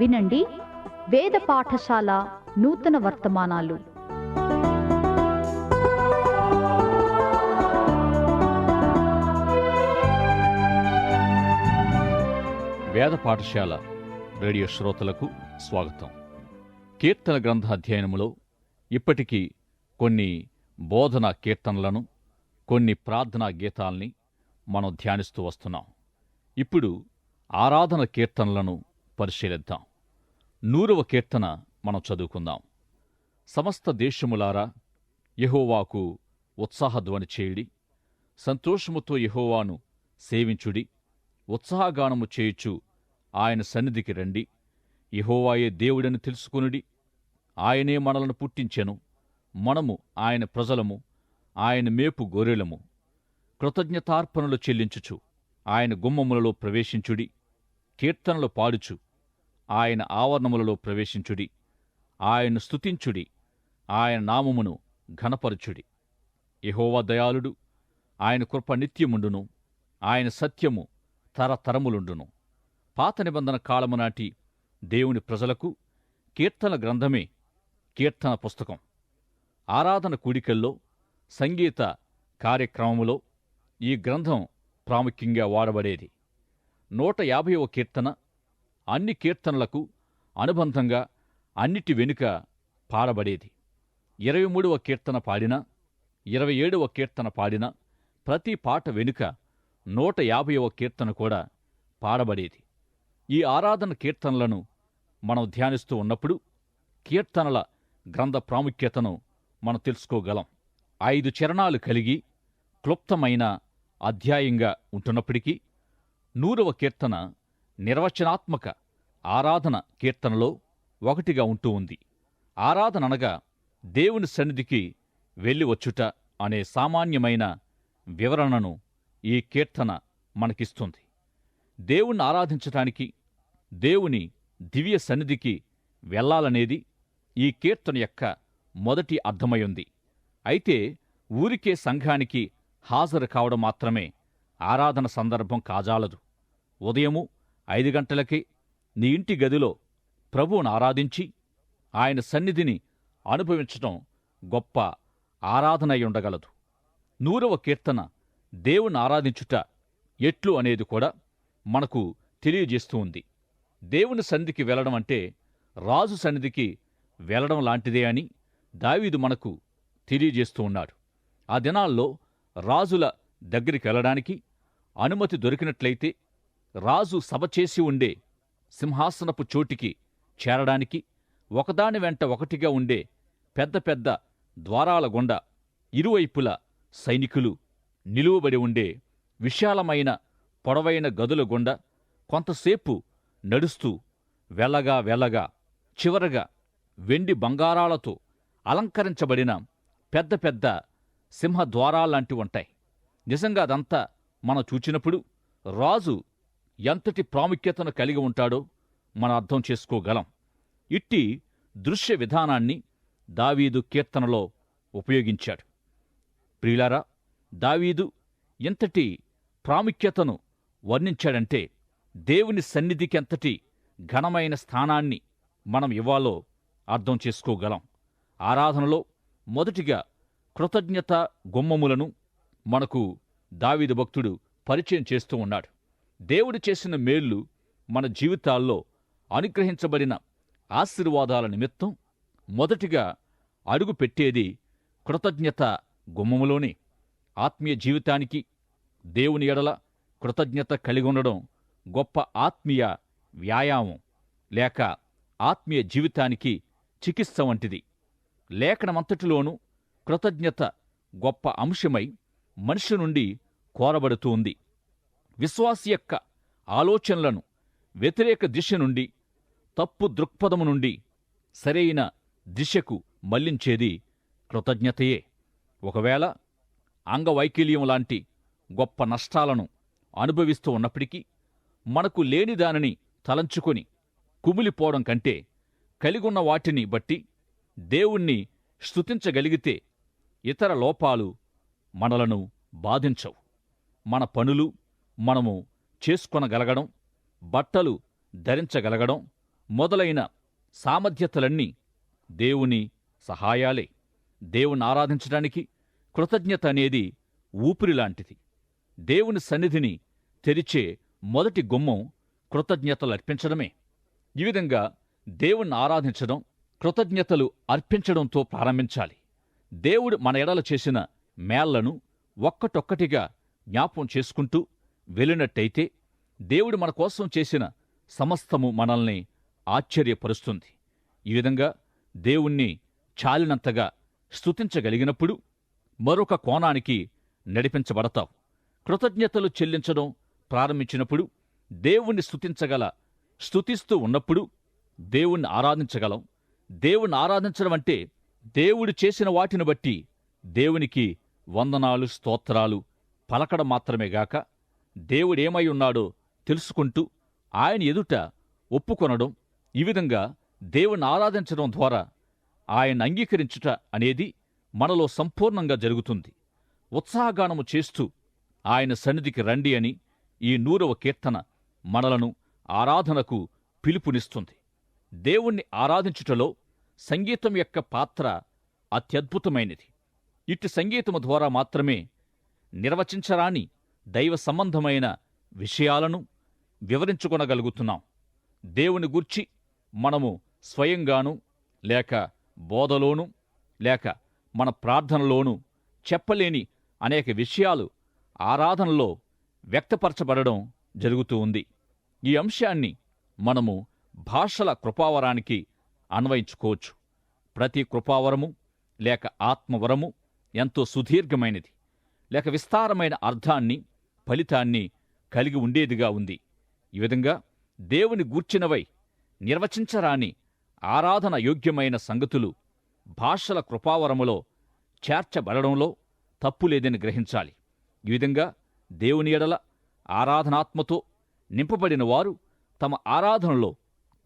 వినండి. వేద పాఠశాల నూతన వర్తమానాలు. వేద పాఠశాల రేడియో శ్రోతలకు స్వాగతం. కీర్తన గ్రంథ అధ్యయనములో ఇప్పటికీ కొన్ని బోధన కీర్తనలను కొన్ని ప్రార్థనా గీతాల్ని మనం ధ్యానిస్తూ వస్తున్నాం. ఇప్పుడు ఆరాధన కీర్తనలను పరిశీలిద్దాం. నూరవ కీర్తన మనం చదువుకుందాం. సమస్త దేశములారా యహోవాకు ఉత్సాహధ్వని చేయుడి. సంతోషముతో యహోవాను సేవించుడి. ఉత్సాహగానము చేయుచు ఆయన సన్నిధికి రండి. యహోవాయే దేవుడని తెలుసుకునుడి. ఆయనే మనలను పుట్టించెను. మనము ఆయన ప్రజలము ఆయన మేపు గొర్రెలము. కృతజ్ఞతార్పణలు చెల్లించుచు ఆయన గుమ్మములలో ప్రవేశించుడి. కీర్తనలు పాడుచు ఆయన ఆవరణములలో ప్రవేశించుడి. ఆయన్ను స్తుతించుడి. ఆయన నామమును ఘనపరచుడి. యహోవా దయాళుడు. ఆయన కృప నిత్యముండును. ఆయన సత్యము తరతరములుండును. పాత నిబంధన కాలము నాటి దేవుని ప్రజలకు కీర్తన గ్రంథమే కీర్తన పుస్తకం. ఆరాధన కూడికల్లో సంగీత కార్యక్రమములో ఈ గ్రంథం ప్రాముఖ్యంగా వాడబడేది. నూట యాభైవ కీర్తన అన్ని కీర్తనలకు అనుబంధంగా అన్నిటి వెనుక పాడబడేది ఇరవై మూడవ కీర్తన పాడిన ఇరవై ఏడవ కీర్తన పాడిన ప్రతి పాట వెనుక నూట యాభైవ కీర్తన కూడా పాడబడేది ఈ ఆరాధన కీర్తనలను మనం ధ్యానిస్తూ ఉన్నప్పుడు కీర్తనల గ్రంథ ప్రాముఖ్యతను మనం తెలుసుకోగలం. ఐదు చరణాలు కలిగి క్లుప్తమైన అధ్యాయంగా ఉంటున్నప్పటికీ నూరవ కీర్తన నిర్వచనాత్మక ఆరాధన కీర్తనలో ఒకటిగా ఉంటూ ఉంది. ఆరాధన అనగా దేవుని సన్నిధికి వెళ్ళి వచ్చుట అనే సామాన్యమైన వివరణను ఈ కీర్తన మనకిస్తుంది. దేవుణ్ణి ఆరాధించటానికి దేవుని దివ్య సన్నిధికి వెళ్ళాలనేది ఈ కీర్తన యొక్క మొదటి అర్థమయుంది అయితే ఊరికే సంఘానికి హాజరు కావడం మాత్రమే ఆరాధన సందర్భం కాజాలదు. ఉదయము ఐదు గంటలకే నీ ఇంటి గదిలో ప్రభువును ఆరాధించి ఆయన సన్నిధిని అనుభవించటం గొప్ప ఆరాధనై ఉండగలదు. నూరవ కీర్తన దేవుని ఆరాధించుట ఎట్లు అనేది కూడా మనకు తెలియజేస్తూ ఉంది. దేవుని సన్నిధికి వెళ్ళడం అంటే రాజు సన్నిధికి వెళ్ళడం లాంటిదే అని దావీదు మనకు తెలియజేస్తూ ఉన్నాడు. ఆ దినాల్లో రాజుల దగ్గరికి వెళ్ళడానికి అనుమతి దొరికినట్లయితే రాజు సభ చేసి ఉండే సింహాసనపు చోటికి చేరడానికి ఒకదాని వెంట ఒకటిగా ఉండే పెద్ద పెద్ద ద్వారాల గుండా ఇరువైపుల సైనికులు నిలువబడి ఉండే విశాలమైన పొడవైన గదుల గుండా కొంతసేపు నడుస్తూ వెళ్ళగా వెళ్ళగా చివరగా వెండి బంగారాలతో అలంకరించబడిన పెద్ద పెద్ద సింహద్వారాల్లాంటి ఉంటాయి. నిజంగా అదంతా మనం చూచినప్పుడు రాజు ఎంతటి ప్రాముఖ్యతను కలిగి ఉంటాడో మనం అర్థం చేసుకోగలం. ఇట్టి దృశ్య విధానాన్ని దావీదు కీర్తనలో ఉపయోగించాడు. ప్రియులారా దావీదు ఎంతటి ప్రాముఖ్యతను వర్ణించాడంటే దేవుని సన్నిధికి ఎంతటి ఘనమైన స్థానాన్ని మనం ఇవ్వాలో అర్థం చేసుకోగలం. ఆరాధనలో మొదటిగా కృతజ్ఞత గుమ్మములను మనకు దావీదు భక్తుడు పరిచయం చేస్తూ ఉన్నాడు. దేవుడు చేసిన మేళ్ళు మన జీవితాల్లో అనుగ్రహించబడిన ఆశీర్వాదాల నిమిత్తం మొదటిగా అడుగు పెట్టేది కృతజ్ఞత గుమ్మములోనే ఆత్మీయ జీవితానికి దేవుని ఎడల కృతజ్ఞత కలిగి ఉండడం గొప్ప ఆత్మీయ వ్యాయామం. లేక ఆత్మీయ జీవితానికి చికిత్స వంటిది. లేఖనమంతటిలోనూ కృతజ్ఞత గొప్ప అంశమై మనిషి నుండి కోరబడుతూ ఉంది. విశ్వాసి యొక్క ఆలోచనలను వ్యతిరేక దిశ నుండి తప్పు దృక్పథము నుండి సరైన దిశకు మళ్ళించేది కృతజ్ఞతయే. ఒకవేళ అంగవైకల్యం లాంటి గొప్ప నష్టాలను అనుభవిస్తూ ఉన్నప్పటికీ మనకు లేని దానిని తలంచుకొని కుమిలిపోవడం కంటే కలిగున్న వాటిని బట్టి దేవుణ్ణి స్తుతించగలిగితే ఇతర లోపాలు మనలను బాధించవు. మన పనులు మనము చేసుకొనగలగడం బట్టలు ధరించగలగడం మొదలైన సామర్థ్యతలన్నీ దేవుని సహాయాలే. దేవుని ఆరాధించడానికి కృతజ్ఞత అనేది ఊపిరి లాంటిది దేవుని సన్నిధిని తెరిచే మొదటి గుమ్మం కృతజ్ఞతలు అర్పించడమే. ఈ విధంగా దేవుణ్ణి ఆరాధించడం కృతజ్ఞతలు అర్పించడంతో ప్రారంభించాలి. దేవుడు మన ఎడల చేసిన మేళ్ళను ఒక్కటొక్కటిగా జ్ఞాపం చేసుకుంటూ వెళ్ళినట్టయితే దేవుడు మన కోసం చేసిన సమస్తము మనల్ని ఆశ్చర్యపరుస్తుంది. ఈ విధంగా దేవుణ్ణి చాలినంతగా స్తుతించగలిగినప్పుడు మరొక కోణానికి నడిపించబడతావు. కృతజ్ఞతలు చెల్లించడం ప్రారంభించినప్పుడు దేవుణ్ణి స్థుతించగల స్తుతిస్తూ ఉన్నప్పుడు దేవుణ్ణి ఆరాధించగలం. దేవుణ్ణి ఆరాధించడం అంటే దేవుడు చేసిన వాటిని బట్టి దేవునికి వందనాలు స్తోత్రాలు పలకడం మాత్రమే గాక దేవుడేమై ఉన్నాడో తెలుసుకుంటూ ఆయన ఎదుట ఒప్పుకొనడం ఈ విధంగా దేవుని ఆరాధించడం ద్వారా ఆయన అంగీకరించుట అనేది మనలో సంపూర్ణంగా జరుగుతుంది. ఉత్సాహగానము చేస్తూ ఆయన సన్నిధికి రండి అని ఈ నూరవ కీర్తన మనలను ఆరాధనకు పిలుపునిస్తుంది. దేవుణ్ణి ఆరాధించుటలో సంగీతం యొక్క పాత్ర అత్యద్భుతమైనది. ఇట్టి సంగీతము ద్వారా మాత్రమే నిర్వచించరాని దైవ సంబంధమైన విషయాలను వివరించుకొనగలుగుతున్నాం. దేవుని గూర్చి మనము స్వయంగాను లేక బోధలోను లేక మన ప్రార్థనలోనూ చెప్పలేని అనేక విషయాలు ఆరాధనలో వ్యక్తపరచబడడం జరుగుతూ ఉంది. ఈ అంశాన్ని మనము భాషల కృపావరానికి అన్వయించుకోవచ్చు. ప్రతి కృపావరము లేక ఆత్మవరము ఎంతో సుదీర్ఘమైనది. లేక విస్తారమైన అర్థాన్ని ఫలితాన్ని కలిగి ఉండేదిగా ఉంది. ఈ విధంగా దేవుని గూర్చినవై నిర్వచించరాని ఆరాధన యోగ్యమైన సంగతులు భాషల కృపావరములో చేర్చబడడంలో తప్పులేదని గ్రహించాలి. ఈ విధంగా దేవుని ఎడల ఆరాధనాత్మతో నింపబడిన వారు తమ ఆరాధనలో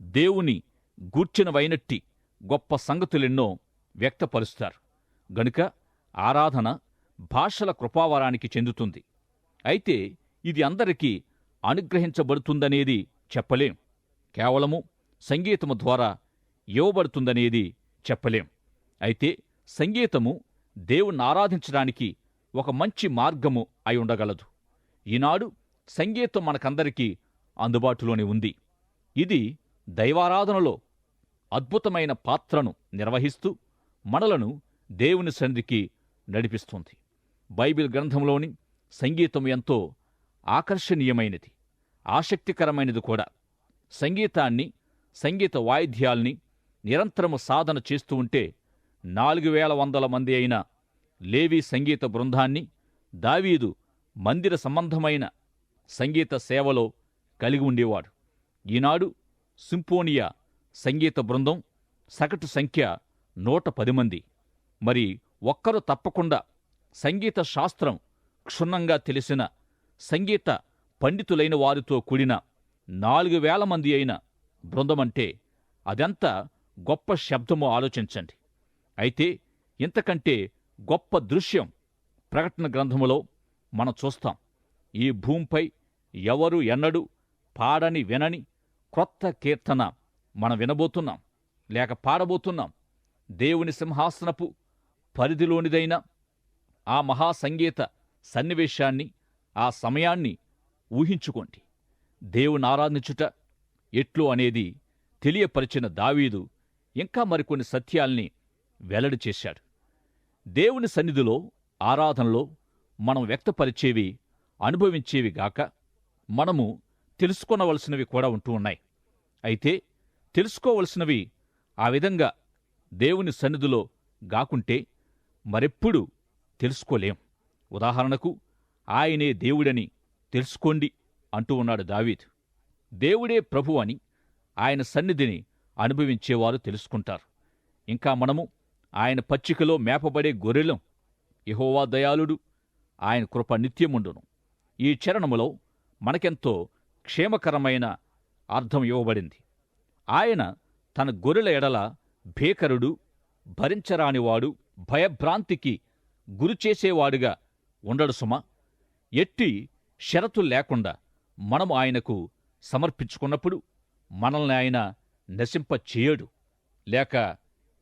దేవుని గూర్చినవైనట్టి గొప్ప సంగతులెన్నో వ్యక్తపరుస్తారు. గనుక ఆరాధన భాషల కృపావరానికి చెందుతుంది. అయితే ఇది అందరికీ అనుగ్రహించబడుతుందనేది చెప్పలేం. కేవలము సంగీతము ద్వారా ఇవ్వబడుతుందనేది చెప్పలేం. అయితే సంగీతము దేవుణ్ణి ఆరాధించడానికి ఒక మంచి మార్గము అయి ఉండగలదు. ఈనాడు సంగీతం మనకందరికీ అందుబాటులోనే ఉంది. ఇది దైవారాధనలో అద్భుతమైన పాత్రను నిర్వహిస్తూ మనలను దేవుని సన్నిధికి నడిపిస్తుంది. బైబిల్ గ్రంథంలోని సంగీతం ఎంతో ఆకర్షణీయమైనది ఆసక్తికరమైనది కూడా. సంగీతాన్ని సంగీత వాయిద్యాల్ని నిరంతరము సాధన చేస్తూ ఉంటే నాలుగు వేల వందల మంది అయిన లేవీ సంగీత బృందాన్ని దావీదు మందిర సంబంధమైన సంగీత సేవలో కలిగి ఉండేవాడు. ఈనాడు సింపోనియా సంగీత బృందం సగటు సంఖ్య నూట పది మంది. మరి ఒక్కరు తప్పకుండా సంగీత శాస్త్రం క్షుణ్ణంగా తెలిసిన సంగీత పండితులైన వారితో కూడిన నాలుగు వేల మంది అయిన బృందమంటే అదెంత గొప్ప శబ్దమో ఆలోచించండి. అయితే ఇంతకంటే గొప్ప దృశ్యం ప్రకటన గ్రంథములో మనం చూస్తాం. ఈ భూమిపై ఎవరు ఎన్నడూ పాడని వినని క్రొత్త కీర్తన మనం వినబోతున్నాం. లేక పాడబోతున్నాం. దేవుని సింహాసనపు పరిధిలోనిదైన ఆ మహాసంగీత సన్నివేశాన్ని ఆ సమయాన్ని ఊహించుకోండి. దేవుని ఆరాధించుట ఎట్లు అనేది తెలియపరిచిన దావీదు ఇంకా మరికొన్ని సత్యాల్ని వెల్లడి చేశాడు. దేవుని సన్నిధిలో ఆరాధనలో మనం వ్యక్తపరిచేవి అనుభవించేవి గాక మనము తెలుసుకొనవలసినవి కూడా ఉంటూ ఉన్నాయి. అయితే తెలుసుకోవలసినవి ఆ విధంగా దేవుని సన్నిధిలో గాకుంటే మరెప్పుడు తెలుసుకోలేం. ఉదాహరణకు ఆయనే దేవుడని తెలుసుకోండి అంటూ ఉన్నాడు దావీద్. దేవుడే ప్రభు అని ఆయన సన్నిధిని అనుభవించేవారు తెలుసుకుంటారు. ఇంకా మనము ఆయన పచ్చికలో మేపబడే గొర్రెలం యహోవా దయాళుడు ఆయన కృప నిత్యముండును. ఈ చరణములో మనకెంతో క్షేమకరమైన అర్థం ఇవ్వబడింది. ఆయన తన గొర్రెల ఎడల భీకరుడు భరించరానివాడు భయభ్రాంతికి గురిచేసేవాడుగా ఉండడు సుమా. ఎట్టి షరతులు లేకుండా మనం ఆయనకు సమర్పించుకున్నప్పుడు మనల్ని ఆయన నశింప చేయడు లేక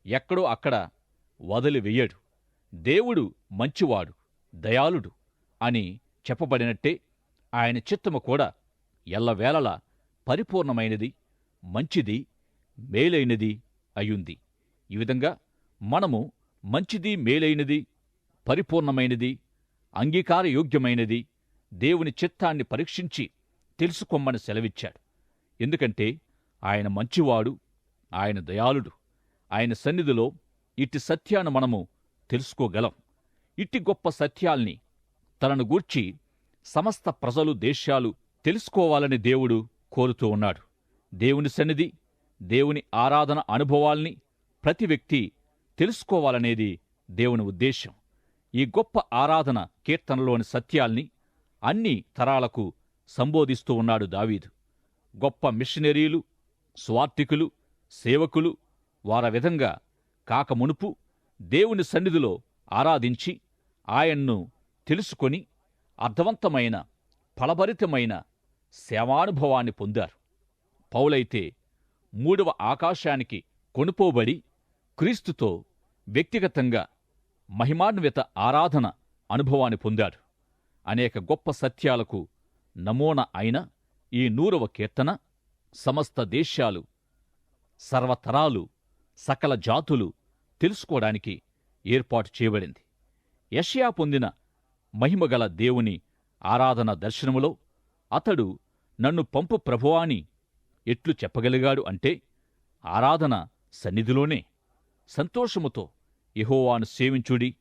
ఎక్కడో అక్కడ వదిలివేయడు. దేవుడు మంచివాడు దయాళుడు అని చెప్పబడినట్టే ఆయన చిత్తము కూడా ఎల్లవేళలా పరిపూర్ణమైనది మంచిది మేలైనది అయ్యుంది. ఈ విధంగా మనము మంచిది మేలైనది పరిపూర్ణమైనది అంగీకారయోగ్యమైనది. దేవుని చిత్తాన్ని పరీక్షించి తెలుసుకోమని సెలవిచ్చాడు. ఎందుకంటే ఆయన మంచివాడు ఆయన దయాళుడు. ఆయన సన్నిధిలో ఇట్టి సత్యాన్ని మనము తెలుసుకోగలం. ఇట్టి గొప్ప సత్యాల్ని తనను గూర్చి సమస్త ప్రజలు దేశాలు తెలుసుకోవాలని దేవుడు కోరుతూ ఉన్నాడు. దేవుని సన్నిధి దేవుని ఆరాధన అనుభవాల్ని ప్రతి వ్యక్తి తెలుసుకోవాలనేది దేవుని ఉద్దేశం ఈ గొప్ప ఆరాధన కీర్తనలోని సత్యాల్ని అన్ని తరాలకు సంబోధిస్తూ ఉన్నాడు దావీదు. గొప్ప మిషనరీలు స్వార్థికులు సేవకులు వార విధంగా కాకమునుపు దేవుని సన్నిధిలో ఆరాధించి ఆయన్ను తెలుసుకొని అర్థవంతమైన ఫలభరితమైన సేవానుభవాన్ని పొందారు. పౌలైతే మూడవ ఆకాశానికి కొనుపోబడి క్రీస్తుతో వ్యక్తిగతంగా మహిమాన్విత ఆరాధన అనుభవాన్ని పొందాడు. అనేక గొప్ప సత్యాలకు నమూన అయిన ఈ నూరవ కీర్తన సమస్త దేశాలు సర్వతరాలు సకల జాతులు తెలుసుకోవడానికి ఏర్పాటు చేయబడింది. యష్యా పొందిన మహిమగల దేవుని ఆరాధన దర్శనములో అతడు నన్ను పంపు ప్రభువాని ఎట్లు చెప్పగలిగాడు అంటే ఆరాధన సన్నిధిలోనే సంతోషముతో ఇహోవాను సేవించుడి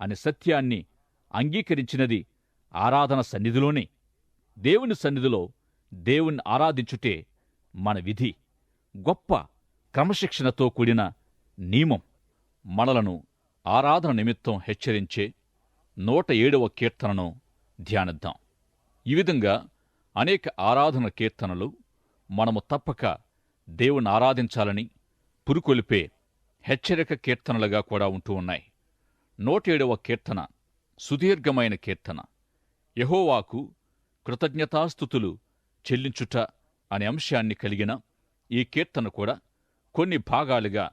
అనే సత్యాన్ని అంగీకరించినది ఆరాధన సన్నిధిలోనే. దేవుని సన్నిధిలో దేవుణ్ణి ఆరాధించుటే మన విధి గొప్ప క్రమశిక్షణతో కూడిన నియమం మనలను ఆరాధన నిమిత్తం హెచ్చరించే నూట ఏడవ కీర్తనను ధ్యానిద్దాం. ఈ విధంగా అనేక ఆరాధన కీర్తనలు మనము తప్పక దేవుని ఆరాధించాలని పురుకొలిపే హెచ్చరిక కీర్తనలుగా కూడా ఉంటూ ఉన్నాయి. నూటేడవ కీర్తన సుదీర్ఘమైన కీర్తన. యహోవాకు కృతజ్ఞతాస్థుతులు చెల్లించుట అనే అంశాన్ని కలిగిన ఈ కీర్తన కూడా కొన్ని భాగాలుగా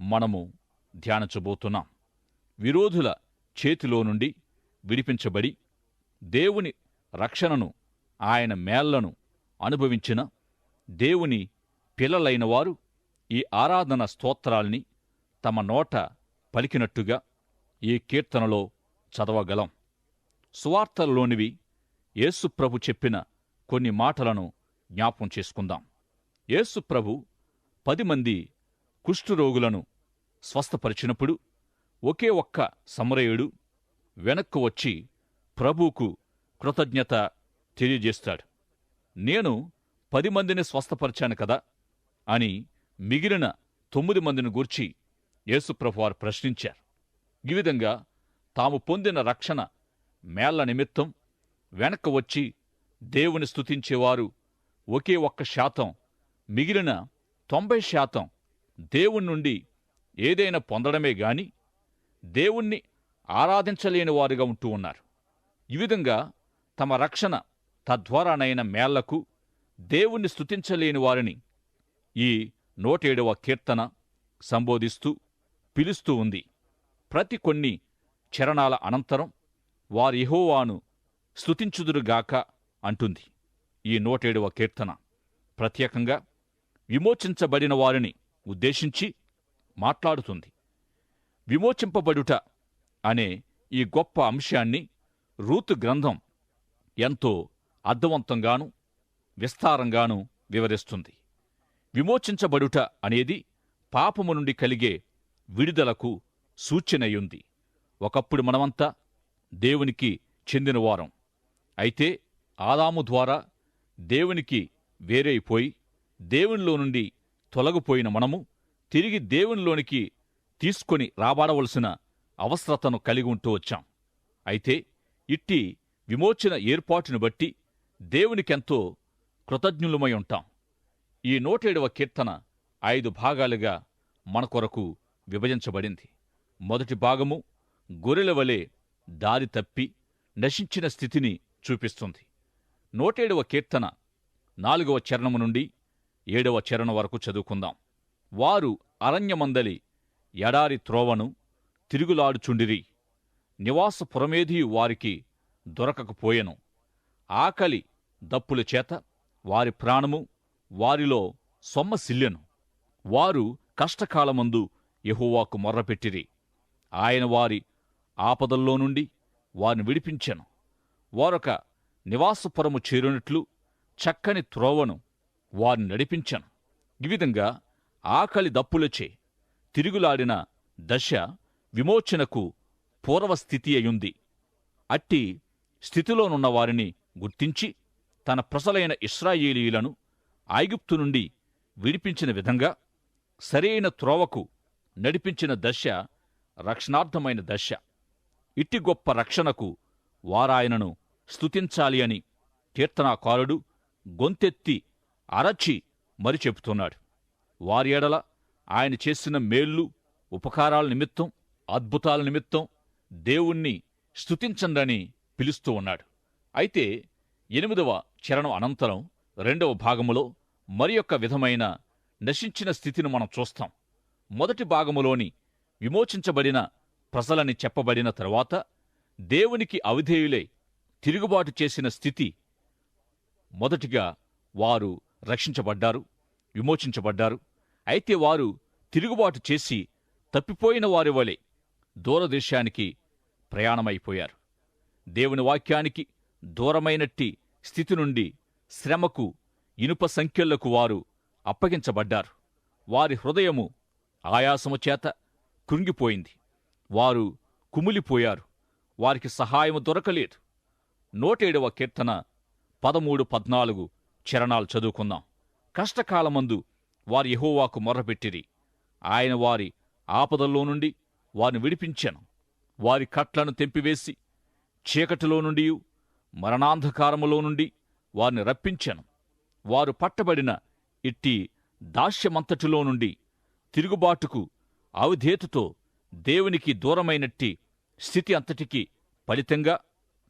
మనము ధ్యానించబోతున్నాం. విరోధుల చేతిలో నుండి విడిపించబడి దేవుని రక్షణను ఆయన మేళ్ళను అనుభవించిన దేవుని పిల్లలైన వారు ఈ ఆరాధన స్తోత్రాల్ని తమ నోట పలికినట్టుగా ఈ కీర్తనలో చదవగలం. సువార్తలలోనివి యేసుప్రభు చెప్పిన కొన్ని మాటలను జ్ఞాపం చేసుకుందాం. యేసుప్రభు పది మంది కుష్ఠరోగులను స్వస్థపరిచినప్పుడు ఒకే ఒక్క సమరయుడు వెనక్కు వచ్చి ప్రభువుకు కృతజ్ఞత తెలియజేస్తాడు. నేను పది మందిని స్వస్థపరిచాను కదా అని మిగిలిన తొమ్మిది మందిని గూర్చి యేసుప్రభువారు ప్రశ్నించారు. ఈ విధంగా తాము పొందిన రక్షణ మేళ్ళ నిమిత్తం వెనక్కు వచ్చి దేవుని స్తుతించేవారు ఒకే ఒక్క శాతం మిగిలిన తొంభై శాతం దేవుని నుండి ఏదైనా పొందడమే గాని దేవుణ్ణి ఆరాధించలేని వారుగా ఉంటూ ఉన్నారు. ఈ విధంగా తమ రక్షణ తద్వారానైన మేళ్ళకు దేవుణ్ణి స్తుతించలేని వారిని ఈ నూటేడవ కీర్తన సంబోధిస్తూ పిలుస్తూ ఉంది. ప్రతి కొన్ని చరణాల అనంతరం వారి యెహోవాను స్తుతించుదురుగాక అంటుంది. ఈ నూటేడవ కీర్తన. ప్రత్యేకంగా విమోచించబడిన వారిని ఉద్దేశించి మాట్లాడుతుంది. విమోచింపబడుట అనే ఈ గొప్ప అంశాన్ని రూతు గ్రంథం ఎంతో అర్థవంతంగాను విస్తారంగాను వివరిస్తుంది. విమోచించబడుట అనేది పాపము నుండి కలిగే విడుదలకు సూచనయుంది. ఒకప్పుడు మనమంతా దేవునికి చెందినవారం అయితే ఆదాము ద్వారా దేవునికి వేరైపోయి దేవునిలో నుండి తొలగిపోయిన మనము తిరిగి దేవునిలోనికి తీసుకొని రాబడవలసిన అవసరతను కలిగి ఉంటూ వచ్చాం. అయితే ఇట్టి విమోచన ఏర్పాటును బట్టి దేవునికెంతో కృతజ్ఞులమై ఉంటాం. ఈ నూటేడవ కీర్తన ఐదు భాగాలుగా మన కొరకు విభజించబడింది. మొదటి భాగము గొర్రెల వలె దారి తప్పి నశించిన స్థితిని చూపిస్తుంది. నూటేడవ కీర్తన నాలుగవ చరణము నుండి ఏడవ చరణం వరకు చదువుకుందాం. వారు అరణ్యమందలి ఎడారి త్రోవను తిరుగులాడుచుండిరి. నివాసపురమేధి వారికి దొరకకపోయెను ఆకలి దప్పుల చేత వారి ప్రాణము వారిలో సొమ్మసిల్లెను. వారు కష్టకాలమందు యెహోవాకు మొర్రపెట్టిరి. ఆయన వారి ఆపదల్లో నుండి వారిని విడిపించెను. వారొక నివాసపురము చేరినట్లు చక్కని త్రోవను వారిని నడిపించెను. ఈ విధంగా ఆకలి దప్పులచే తిరుగులాడిన దశ విమోచనకు పూర్వస్థితి అయుంది అట్టి స్థితిలోనున్న వారిని గుర్తించి తన ప్రసలైన ఇస్రాయేలీలను ఐగుప్తు నుండి విడిపించిన విధంగా సరైన త్రోవకు నడిపించిన దశ రక్షణార్థమైన దశ. ఇట్టి గొప్ప రక్షణకు వారాయనను స్తుతించాలి అని కీర్తనాకారుడు గొంతెత్తి అరచి మరి చెబుతున్నాడు. వారి ఎడల ఆయన చేసిన మేళ్ళు ఉపకారాల నిమిత్తం అద్భుతాల నిమిత్తం దేవుణ్ణి స్తుతించండని పిలుస్తూ ఉన్నాడు. అయితే ఎనిమిదవ చరణం అనంతరం రెండవ భాగములో మరి యొక్క విధమైన నశించిన స్థితిని మనం చూస్తాం. మొదటి భాగములోని విమోచించబడిన ప్రజలని చెప్పబడిన తరువాత దేవునికి అవిధేయులై తిరుగుబాటు చేసిన స్థితి మొదటిగా వారు రక్షించబడ్డారు విమోచించబడ్డారు. అయితే వారు తిరుగుబాటు చేసి తప్పిపోయిన వారి వలె దూరదేశానికి ప్రయాణమైపోయారు. దేవుని వాక్యానికి దూరమైనట్టి స్థితి నుండి శ్రమకు ఇనుప సంఖ్యలకు వారు అప్పగించబడ్డారు. వారి హృదయము ఆయాసము చేత కృంగిపోయింది. వారు కుమిలిపోయారు. వారికి సహాయము దొరకలేదు. నూటేడవ కీర్తన పదమూడు పద్నాలుగు చరణాలు చదువుకుందాం. కష్టకాలమందు వారి యెహోవాకు మొర్రపెట్టిరి. ఆయన వారి ఆపదల్లో నుండి వారిని విడిపించెను. వారి కట్లను తెంపివేసి చీకటిలో నుండి మరణాంధకారములో నుండి వారిని రప్పించెను. వారు పట్టబడిన ఇట్టి దాస్యమంతటిలో నుండి తిరుగుబాటుకు అవిధేతుతో దేవునికి దూరమైనట్టి స్థితి అంతటికి ఫలితంగా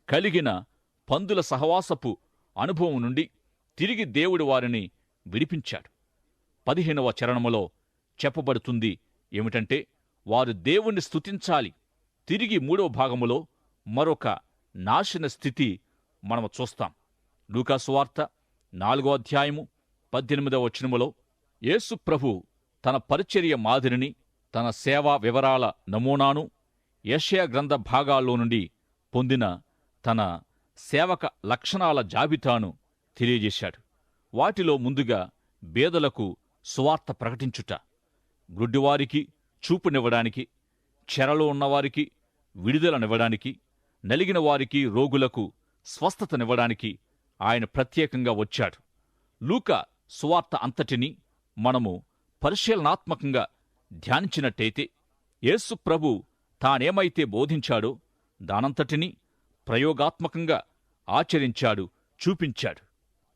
కలిగిన పందుల సహవాసపు అనుభవం నుండి తిరిగి దేవుడు వారిని విడిపించాడు. పదిహేనవ చరణములో చెప్పబడుతుంది ఏమిటంటే వారు దేవుణ్ణి స్తుతించాలి. తిరిగి మూడవ భాగములో మరొక నాశన స్థితి మనము చూస్తాం. లూకాసువార్త నాలుగో అధ్యాయము పద్దెనిమిదవ వచనములో యేసు ప్రభు తన పరిచర్య మాదిరిని తన సేవా వివరాల నమూనాను యెషయా గ్రంథ భాగాల్లో నుండి పొందిన తన సేవక లక్షణాల జాబితాను తెలియజేశాడు. వాటిలో ముందుగా బేదలకు సువార్త ప్రకటించుట గుడ్డివారికి చూపునివ్వడానికి చెరలో ఉన్నవారికి విడుదలనివ్వడానికి నలిగిన వారికి రోగులకు స్వస్థతనివ్వడానికి ఆయన ప్రత్యేకంగా వచ్చాడు. లూక సువార్త అంతటిని మనము పరిశీలనాత్మకంగా ధ్యానించినట్టయితే యేసు ప్రభు తానేమైతే బోధించాడో దానంతటినీ ప్రయోగాత్మకంగా ఆచరించాడు చూపించాడు.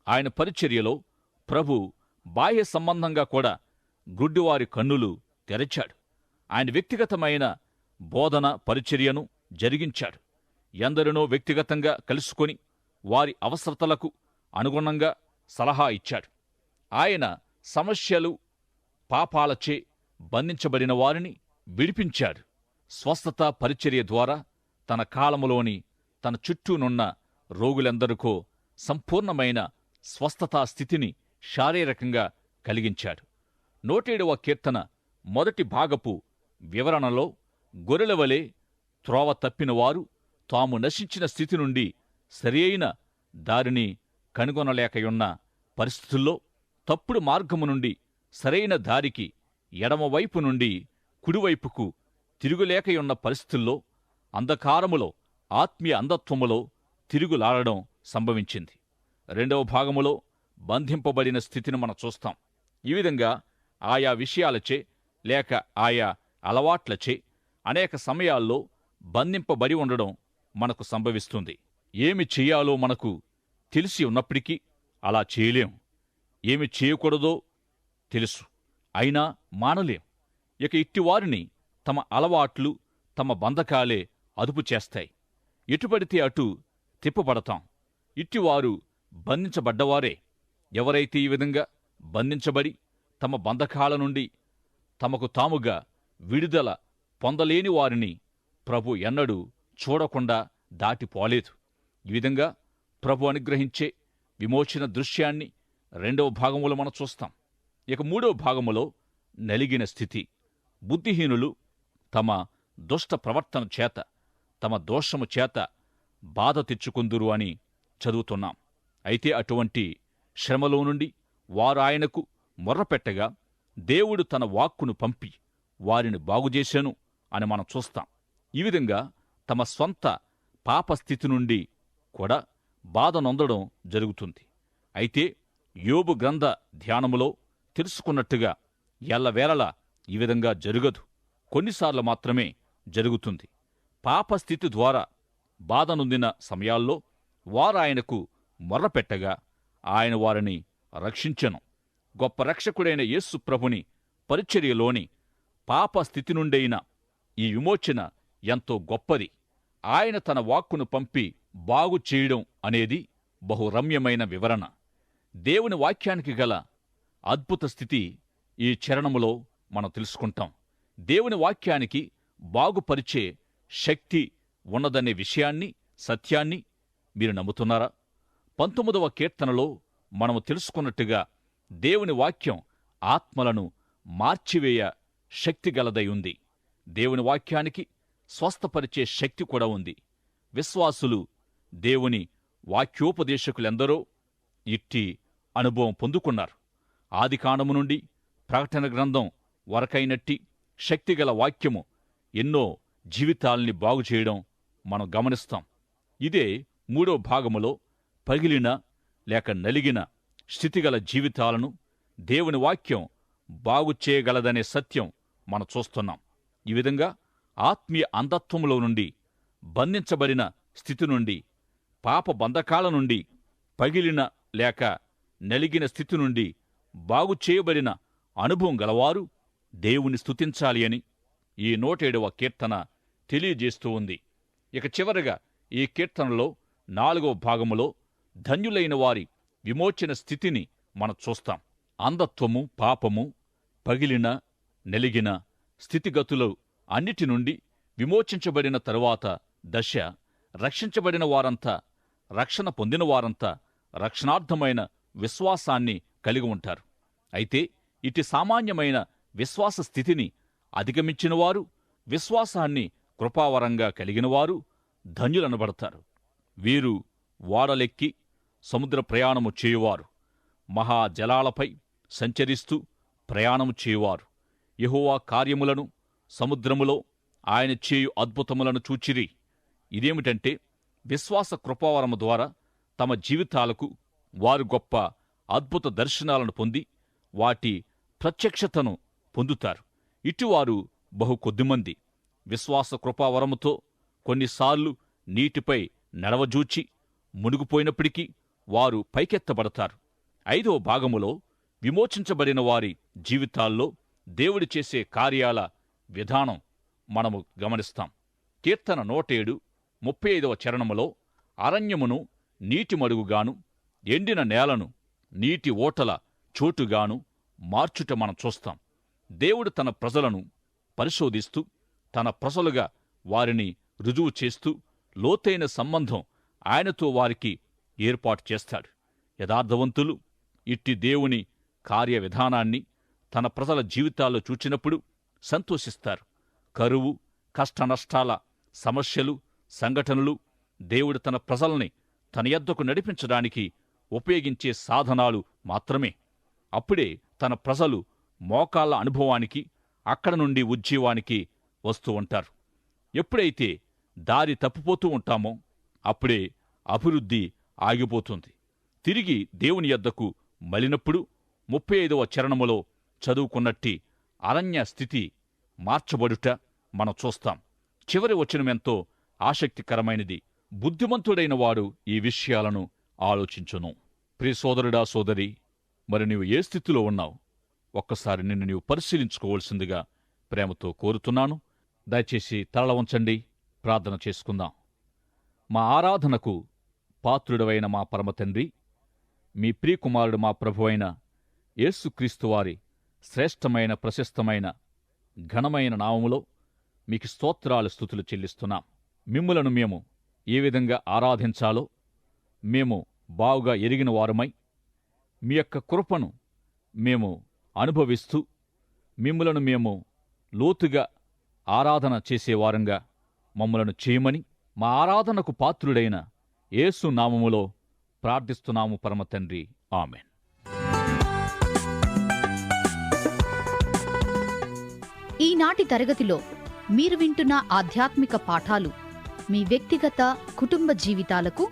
ఆయన పరిచర్యలో ప్రభు బాహ్య సంబంధంగా కూడా గుడ్డివారి కన్నులు తెరచాడు. ఆయన వ్యక్తిగతమైన బోధన పరిచర్యను జరిగించాడు. ఎందరినో వ్యక్తిగతంగా కలుసుకొని వారి అవసరతలకు అనుగుణంగా సలహా ఇచ్చాడు. ఆయన సమస్యలు పాపాలచే బంధించబడిన వారిని విడిపించాడు. స్వస్థత పరిచర్య ద్వారా తన కాలములోని తన చుట్టూనున్న రోగులందరికో సంపూర్ణమైన స్వస్థతా స్థితిని శారీరకంగా కలిగించాడు. నూటేడవ కీర్తన మొదటి భాగపు వివరణలో గొర్రెలవలే త్రోవ తప్పినవారు తాము నశించిన స్థితి నుండి సరియైన దారిని కనుగొనలేకయున్న పరిస్థితుల్లో తప్పుడు మార్గము నుండి సరైన దారికి ఎడమవైపు నుండి కుడివైపుకు తిరుగులేకయున్న పరిస్థితుల్లో అంధకారములో ఆత్మీయ అంధత్వములో తిరుగులాడడం సంభవించింది. రెండవ భాగములో బంధింపబడిన స్థితిని మనం చూస్తాం. ఈ విధంగా ఆయా విషయాలచే లేక ఆయా అలవాట్లచే అనేక సమయాల్లో బంధింపబడి ఉండడం మనకు సంభవిస్తుంది. ఏమి చెయ్యాలో మనకు తెలిసి ఉన్నప్పటికీ అలా చేయలేం. ఏమి చేయకూడదో తెలుసు. అయినా మానలేం. ఇక ఇట్టివారిని తమ అలవాట్లు తమ బంధకాలే అదుపు చేస్తాయి. ఎటుపడితే అటు తిప్పబడతాం. ఇట్టివారు బంధించబడ్డవారే. ఎవరైతే ఈ విధంగా బంధించబడి తమ బంధకాల నుండి తమకు తాముగా విడుదల పొందలేని వారిని ప్రభు ఎన్నడూ చూడకుండా దాటిపోలేదు. ఈ విధంగా ప్రభు అనుగ్రహించే విమోచన దృశ్యాన్ని రెండవ భాగములో మనం చూస్తాం. ఇక మూడో భాగములో నలిగిన స్థితి. బుద్ధిహీనులు తమ దుష్ట ప్రవర్తన చేత తమ దోషము చేత బాధ తెచ్చుకుందురు అని చదువుతున్నాం. అయితే అటువంటి శ్రమలో నుండి వారు ఆయనకు మొర్రపెట్టగా దేవుడు తన వాక్కును పంపి వారిని బాగుచేశాను అని మనం చూస్తాం. ఈ విధంగా తమ స్వంత పాపస్థితి నుండి కూడా బాధ నొందడం జరుగుతుంది. అయితే యోబు గ్రంథ ధ్యానములో తెలుసుకున్నట్టుగా ఎల్లవేళలా ఈ విధంగా జరగదు. కొన్నిసార్లు మాత్రమే జరుగుతుంది. పాపస్థితి ద్వారా బాధనొందిన సమయాల్లో సమయాల్లో వారాయనకు మొర్రపెట్టగా ఆయన వారిని రక్షించెను. గొప్ప రక్షకుడైన యేసు ప్రభుని పరిచర్యలోని పాపస్థితి నుండైన ఈ విమోచన ఎంతో గొప్పది. ఆయన తన వాక్కును పంపి బాగు చేయడం అనేది బహురమ్యమైన వివరణ. దేవుని వాక్యానికి గల అద్భుత స్థితి ఈ చరణములో మనం తెలుసుకుంటాం. దేవుని వాక్యానికి బాగుపరిచే శక్తి ఉన్నదనే విషయాన్ని సత్యాన్ని మీరు నమ్ముతున్నారా? పంతొమ్మిదవ కీర్తనలో మనము తెలుసుకున్నట్టుగా దేవుని వాక్యం ఆత్మలను మార్చివేయ శక్తి గలదై ఉంది. దేవుని వాక్యానికి స్వస్థపరిచే శక్తి కూడా ఉంది. విశ్వాసులు దేవుని వాక్యోపదేశకులెందరో ఇట్టి అనుభవం పొందుకున్నారు. ఆదికాండము నుండి ప్రకటన గ్రంథం వరకైనట్టి శక్తిగల వాక్యము ఎన్నో జీవితాల్ని బాగుచేయడం మనం గమనిస్తాం. ఇదే మూడో భాగములో పగిలిన లేక నలిగిన స్థితిగల జీవితాలను దేవుని వాక్యం బాగు చేయగలదనే సత్యం మనం చూస్తున్నాం. ఈ విధంగా ఆత్మీయ అంధత్వంలో నుండి బంధించబడిన స్థితి నుండి పాప బంధకాల నుండి పగిలిన లేక నలిగిన స్థితి నుండి బాగు చేయబడిన అనుభవం గలవారు దేవుని స్తుతించాలి అని ఈ నూటేడవ కీర్తన తెలియజేస్తూ ఉంది. ఇక చివరగా ఈ కీర్తనలో నాలుగవ భాగములో ధన్యులైన వారి విమోచన స్థితిని మనం చూస్తాం. అంధత్వము పాపము పగిలిన నెలిగిన స్థితిగతులు అన్నిటి నుండి విమోచించబడిన తరువాత దశ రక్షించబడిన వారంతా రక్షణ పొందిన వారంతా రక్షణార్థమైన విశ్వాసాన్ని కలిగి ఉంటారు. అయితే ఇటు సామాన్యమైన విశ్వాస స్థితిని అధిగమించినవారు విశ్వాసాన్ని కృపావరంగా కలిగినవారు ధన్యులనబడతారు. వీరు వాడలెక్కి సముద్ర ప్రయాణము చేయువారు. మహాజలాలపై సంచరిస్తూ ప్రయాణము చేయువారు. యహోవా కార్యములను సముద్రములో ఆయన చేయు అద్భుతములను చూచిరి. ఇదేమిటంటే విశ్వాస కృపావరము ద్వారా తమ జీవితాలకు వారు గొప్ప అద్భుత దర్శనాలను పొంది వాటి ప్రత్యక్షతను పొందుతారు. ఇటువారు బహు కొద్దిమంది విశ్వాస కృపావరముతో కొన్నిసార్లు నీటిపై నడవజూచి మునిగిపోయినప్పటికీ వారు పైకెత్తబడతారు. ఐదవ భాగములో విమోచించబడిన వారి జీవితాల్లో దేవుడి చేసే కార్యాల విధానం మనము గమనిస్తాం. కీర్తన నూటేడు ముప్పై ఐదవ చరణములో అరణ్యమును నీటిమడుగుగాను ఎండిన నేలను నీటి ఓటల చోటుగాను మార్చుట మనం చూస్తాం. దేవుడు తన ప్రజలను పరిశోధిస్తూ తన ప్రజలుగా వారిని రుజువు చేస్తూ లోతైన సంబంధం ఆయనతో వారికి ఏర్పాటు చేస్తాడు. యథార్థవంతులు ఇట్టి దేవుని కార్యవిధానాన్ని తన ప్రజల జీవితాల్లో చూచినప్పుడు సంతోషిస్తారు. కరువు కష్టనష్టాల సమస్యలు సంఘటనలు దేవుడు తన ప్రజల్ని తన యద్దకు నడిపించడానికి ఉపయోగించే సాధనాలు మాత్రమే. అప్పుడే తన ప్రజలు మోకాళ్ళ అనుభవానికి అక్కడ నుండి ఉజ్జీవానికి వస్తూ ఉంటారు. ఎప్పుడైతే దారి తప్పిపోతూ ఉంటామో అప్పుడే అభివృద్ధి ఆగిపోతుంది. తిరిగి దేవుని యొద్దకు మలినప్పుడు ముప్పై ఐదవ చరణములో చదువుకున్నట్టి అరణ్య స్థితి మార్చబడుట మనం చూస్తాం. చివరి వచనమెంతో ఆసక్తికరమైనది. బుద్ధిమంతుడైన వాడు ఈ విషయాలను ఆలోచించును. ప్రియ సోదరుడా సోదరి మరి నీవు ఏ స్థితిలో ఉన్నావు? ఒక్కసారి నిన్ను నీవు పరిశీలించుకోవలసిందిగా ప్రేమతో కోరుతున్నాను. దయచేసి తరల ఉంచండి ప్రార్థన చేసుకుందాం. మా ఆరాధనకు పాత్రుడవైన మా పరమతండ్రి మీ ప్రియకుమారుడు మా ప్రభువైన యేసుక్రీస్తు వారి శ్రేష్టమైన ప్రశస్తమైన ఘనమైన నామములో మీకు స్తోత్రాలు స్థుతులు చెల్లిస్తున్నాం. మిమ్ములను మేము ఏ విధంగా ఆరాధించాలో మేము బావుగా ఎరిగిన వారమై మీ యొక్క కృపను మేము అనుభవిస్తూ మిమ్ములను మేము లోతుగా ఆరాధన చేసేవారంగా మమ్మలను చేయమని మా ఆరాధనకు పాత్రుడైన యేసు నామములో ప్రార్థిస్తున్నాము పరమ తండ్రి. ఆమెన్. ఈనాటి తరగతిలో మీరు వింటున్న ఆధ్యాత్మిక పాఠాలు మీ వ్యక్తిగత కుటుంబ జీవితాలకు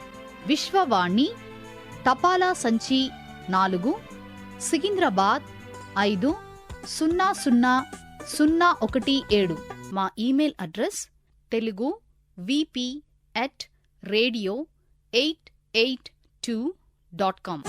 విశ్వవాణి తపాలా సంచి నాలుగు సికింద్రాబాద్ ఐదు సున్నా సున్నా సున్నా ఒకటి ఏడు. మా email address Telugu VP at radio eight eight two dot com.